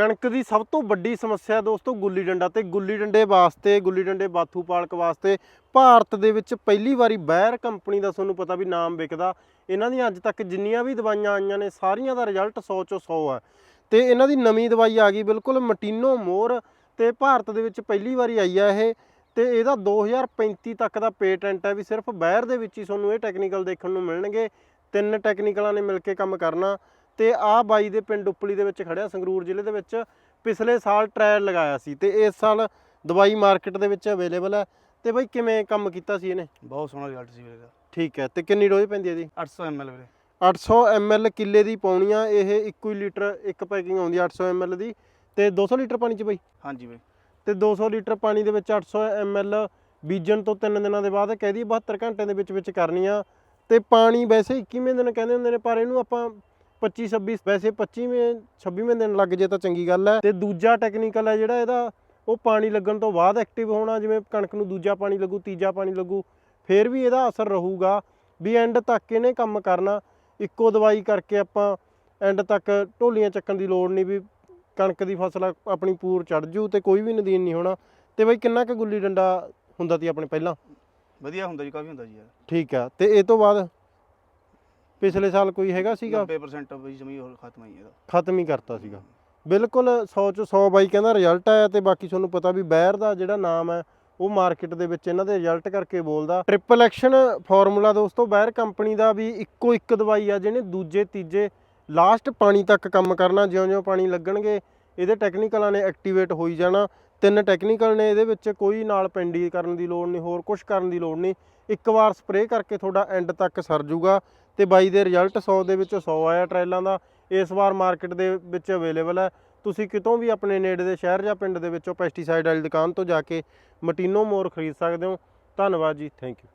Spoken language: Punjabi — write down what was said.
ਕਣਕ ਦੀ ਸਭ ਤੋਂ ਵੱਡੀ ਸਮੱਸਿਆ ਦੋਸਤੋ ਗੁੱਲੀ ਡੰਡਾ ਤੇ ਗੁੱਲੀ ਡੰਡੇ ਵਾਸਤੇ, ਗੁੱਲੀ ਡੰਡੇ ਬਾਥੂ ਪਾਲਕ ਵਾਸਤੇ ਭਾਰਤ ਦੇ ਵਿੱਚ ਪਹਿਲੀ ਵਾਰੀ ਬੈਰ ਕੰਪਨੀ ਦਾ ਤੁਹਾਨੂੰ ਪਤਾ ਵੀ ਨਾਮ ਵਿਕਦਾ। ਇਹਨਾਂ ਦੀਆਂ ਅੱਜ ਤੱਕ ਜਿੰਨੀਆਂ ਵੀ ਦਵਾਈਆਂ ਆਈਆਂ ਨੇ, ਸਾਰੀਆਂ ਦਾ ਰਿਜ਼ਲਟ 100 ਚੋਂ 100 ਹੈ ਤੇ ਇਹਨਾਂ ਦੀ ਨਵੀਂ ਦਵਾਈ ਆ ਗਈ ਬਿਲਕੁਲ ਮਟੀਨੋ ਮੋਰ ਤੇ ਭਾਰਤ ਦੇ ਵਿੱਚ ਪਹਿਲੀ ਵਾਰੀ ਆਈ ਆ ਇਹ। ਤੇ ਇਹਦਾ 2035 ਤੱਕ ਦਾ ਪੇਟੈਂਟ ਹੈ ਵੀ ਸਿਰਫ ਬਾਹਰ ਦੇ ਵਿੱਚ ਹੀ ਤੁਹਾਨੂੰ ਇਹ ਟੈਕਨੀਕਲ ਦੇਖਣ ਨੂੰ ਮਿਲਣਗੇ। ਤਿੰਨ ਟੈਕਨੀਕਲਾਂ ਨੇ ਮਿਲ ਕੇ ਕੰਮ ਕਰਨਾ। ਤੇ ਆਹ ਬਾਈ ਦੇ ਪਿੰਡ ਉਪਲੀ ਦੇ ਵਿੱਚ ਖੜਿਆ ਸੰਗਰੂਰ ਜ਼ਿਲ੍ਹੇ ਦੇ ਵਿੱਚ। ਪਿਛਲੇ ਸਾਲ ਟ੍ਰਾਇਲ ਲਗਾਇਆ ਸੀ ਤੇ ਇਸ ਸਾਲ ਦਵਾਈ ਮਾਰਕੀਟ ਦੇ ਵਿੱਚ ਅਵੇਲੇਬਲ ਹੈ। ਤੇ ਬਾਈ ਕਿਵੇਂ ਕੰਮ ਕੀਤਾ ਸੀ ਇਹਨੇ? ਬਹੁਤ ਸੋਹਣਾ ਰਿਜ਼ਲਟ ਸੀ ਵੀਰੇ ਦਾ ਠੀਕ ਹੈ ਤੇ ਕਿੰਨੀ ਡੋਜ਼ ਪੈਂਦੀ ਹੈ ਜੀ 800 ml ਵੀਰੇ। 800 ml ਕਿੱਲੇ ਦੀ ਪਾਉਣੀ ਆ ਇਹ 21 ਲੀਟਰ ਇੱਕ ਪੈਕਿੰਗ ਆਉਂਦੀ ਆ 800 ml ਦੀ। ਤੇ 200 ਲੀਟਰ ਪਾਣੀ ਚ ਬਾਈ? ਹਾਂਜੀ ਵੀਰੇ ਤੇ 200 ਲੀਟਰ ਪਾਣੀ ਦੇ ਵਿੱਚ 800 ml ਬੀਜਣ ਤੋਂ 3 ਦਿਨਾਂ ਦੇ ਬਾਅਦ ਕਹਿਦੀ 72 ਘੰਟੇ ਦੇ ਵਿੱਚ ਵਿੱਚ ਕਰਨੀ ਆ। ਤੇ ਪਾਣੀ ਵੈਸੇ 21ਵੇਂ ਦਿਨ ਕਹਿੰਦੇ ਹੁੰਦੇ ਨੇ ਪਰ ਇਹਨੂੰ ਆਪਾਂ 25 26 ਵੈਸੇ 25ਵੇਂ 26ਵੇਂ ਦਿਨ ਲੱਗ ਜੇ ਤਾਂ ਚੰਗੀ ਗੱਲ ਹੈ। ਤੇ ਦੂਜਾ ਟੈਕਨੀਕਲ ਹੈ ਜਿਹੜਾ ਇਹਦਾ ਉਹ ਪਾਣੀ ਲੱਗਣ ਤੋਂ ਬਾਅਦ ਐਕਟਿਵ ਹੋਣਾ ਜਿਵੇਂ ਕਣਕ ਨੂੰ ਦੂਜਾ ਪਾਣੀ ਲੱਗੂ ਤੀਜਾ ਪਾਣੀ ਲੱਗੂ ਫੇਰ ਵੀ ਇਹਦਾ ਅਸਰ ਰਹੂਗਾ ਵੀ ਐਂਡ ਤੱਕ ਇਹਨੇ ਕੰਮ ਕਰਨਾ। ਇੱਕੋ ਦਵਾਈ ਕਰਕੇ ਆਪਾਂ ਐਂਡ ਤੱਕ ਢੋਲੀਆਂ ਚੱਕਣ ਦੀ ਲੋੜ ਨਹੀਂ ਵੀ ਕਣਕ ਦੀ ਫਸਲ ਆਪਣੀ ਪੂਰ ਚੜ ਜੂ ਤੇ ਕੋਈ ਵੀ ਨਦੀਨ ਨਹੀਂ ਹੋਣਾ। ਤੇ ਬਈ ਕਿੰਨਾ ਕੁ ਗੁੱਲੀ ਡੰਡਾ ਹੁੰਦਾ ਸੀ ਆਪਣੇ ਪਹਿਲਾਂ? ਵਧੀਆ ਹੁੰਦਾ ਜੀ ਕਾਫੀ ਹੁੰਦਾ ਜੀ ਯਾਰ। ਠੀਕ ਆ ਤੇ ਇਹ ਤੋਂ ਬਾਅਦ? ਪਿਛਲੇ ਸਾਲ ਕੋਈ ਹੈਗਾ ਸੀਗਾ? 90% ਬਈ ਜਮੀ ਹੋਰ ਖਤਮ ਹੀ ਇਹਦਾ ਖਤਮ ਹੀ ਕਰਤਾ ਸੀਗਾ। ਬਿਲਕੁਲ 100 ਚ 100 ਬਾਈ ਕਹਿੰਦਾ ਰਿਜ਼ਲਟ ਆਇਆ ਤੇ ਬਾਕੀ ਤੁਹਾਨੂੰ ਪਤਾ ਵੀ ਬੈਰ ਦਾ ਜਿਹੜਾ ਨਾਮ ਹੈ ਉਹ ਮਾਰਕੀਟ ਦੇ ਵਿੱਚ ਇਹਨਾਂ ਦੇ ਰਿਜ਼ਲਟ ਕਰਕੇ ਬੋਲਦਾ। ਟ੍ਰਿਪਲ ਐਕਸ਼ਨ ਫਾਰਮੂਲਾ ਦੋਸਤੋ ਬੈਰ ਕੰਪਨੀ ਦਾ ਵੀ ਇੱਕੋ ਇੱਕ ਦਵਾਈ ਆ ਜਿਹਨੇ ਦੂਜੇ ਤੀਜੇ ਲਾਸਟ ਪਾਣੀ ਤੱਕ ਕੰਮ ਕਰਨਾ ਜਿਉਂ-ਜਿਉਂ ਪਾਣੀ ਲੱਗਣਗੇ ਇਹਦੇ ਟੈਕਨੀਕਲਾਂ ਨੇ ਐਕਟੀਵੇਟ ਹੋਈ ਜਾਣਾ। ਤਿੰਨ ਟੈਕਨੀਕਲ ਨੇ ਇਹਦੇ ਵਿੱਚ ਕੋਈ ਨਾਲ ਪੈਂਡੀ ਕਰਨ ਦੀ ਲੋੜ ਨਹੀਂ ਹੋਰ ਕੁਝ ਕਰਨ ਦੀ ਲੋੜ ਨਹੀਂ। ਇੱਕ ਵਾਰ ਸਪਰੇਅ ਕਰਕੇ ਤੁਹਾਡਾ ਐਂਡ ਤੱਕ ਸਰ ਜੂਗਾ। ਤੇ ਬਾਈ ਦੇ ਰਿਜ਼ਲਟ 100 ਦੇ ਵਿੱਚੋਂ 100 ਆਇਆ ਟ੍ਰਾਇਲਾਂ ਦਾ, ਇਸ ਵਾਰ ਮਾਰਕੀਟ ਦੇ ਵਿੱਚ ਅਵੇਲੇਬਲ ਹੈ। ਤੁਸੀਂ ਕਿਤੋਂ ਵੀ ਆਪਣੇ ਨੇੜੇ ਦੇ ਸ਼ਹਿਰ ਜਾਂ ਪਿੰਡ ਦੇ ਵਿੱਚੋਂ ਪੈਸਟੀਸਾਈਡ ਵਾਲੀ ਦੁਕਾਨ ਤੋਂ ਜਾ ਕੇ ਮਟੀਨੋ ਮੋਰ ਖਰੀਦ ਸਕਦੇ ਹੋ। ਧੰਨਵਾਦ ਜੀ ਥੈਂਕ ਯੂ